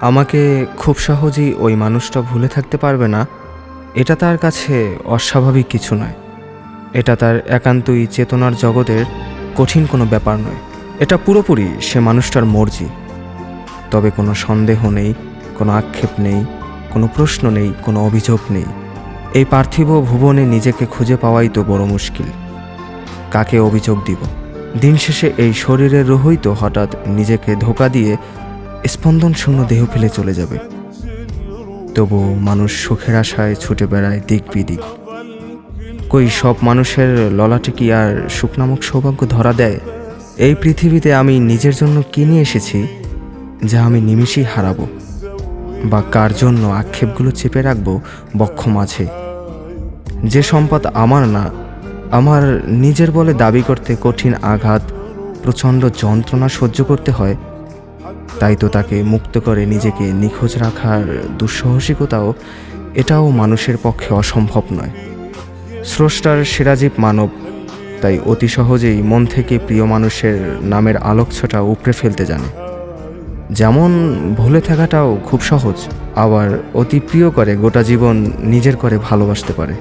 আমাকে খুব সহজেই ওই মানুষটা ভুলে থাকতে পারবে না, এটা তার কাছে অস্বাভাবিক কিছু নয়। এটা তার একান্তই চেতনার জগতের কঠিন কোনো ব্যাপার নয়। এটা পুরোপুরি সে মানুষটার মর্জি। তবে কোনো সন্দেহ নেই, কোনো আক্ষেপ নেই, কোনো প্রশ্ন নেই, কোনো অভিযোগ নেই। এই পার্থিব ভুবনে নিজেকে খুঁজে পাওয়াই তো বড় মুশকিল। কাকে অভিযোগ দিব? দিন শেষে এই শরীরের রুহই তো হঠাৎ নিজেকে ধোকা দিয়ে স্পন্দন শূন্য দেহ ফেলে চলে যাবে। তবু মানুষ সুখের আশায় ছুটে বেড়ায় দিক বিদিক। কই সব মানুষের ললাটে কি আর সুখ নামক সৌভাগ্য ধরা দেয়? এই পৃথিবীতে আমি নিজের জন্য কি নিয়ে এসেছি, যা আমি নিমিষেই হারাবো? বা কার জন্য আক্ষেপগুলো চেপে রাখব বক্ষ মাঝে? যে সম্পদ আমার না, আমার নিজের বলে দাবি করতে কঠিন আঘাত, প্রচণ্ড যন্ত্রণা সহ্য করতে হয় তাই তো তাকে মুক্ত করে নিজেকে নিখোঁজ রাখার দুঃসাহসিকতাও এটাও মানুষের পক্ষে অসম্ভব নয়। স্রষ্টার সেরাজীব মানব, তাই অতি সহজেই মন থেকে প্রিয় মানুষের নামের আলোকছটা উপড়ে ফেলতে জানে। যেমন ভুলে থাকাটাও খুব সহজ, আবার অতি প্রিয় করে গোটা জীবন নিজের করে ভালোবাসতে পারে।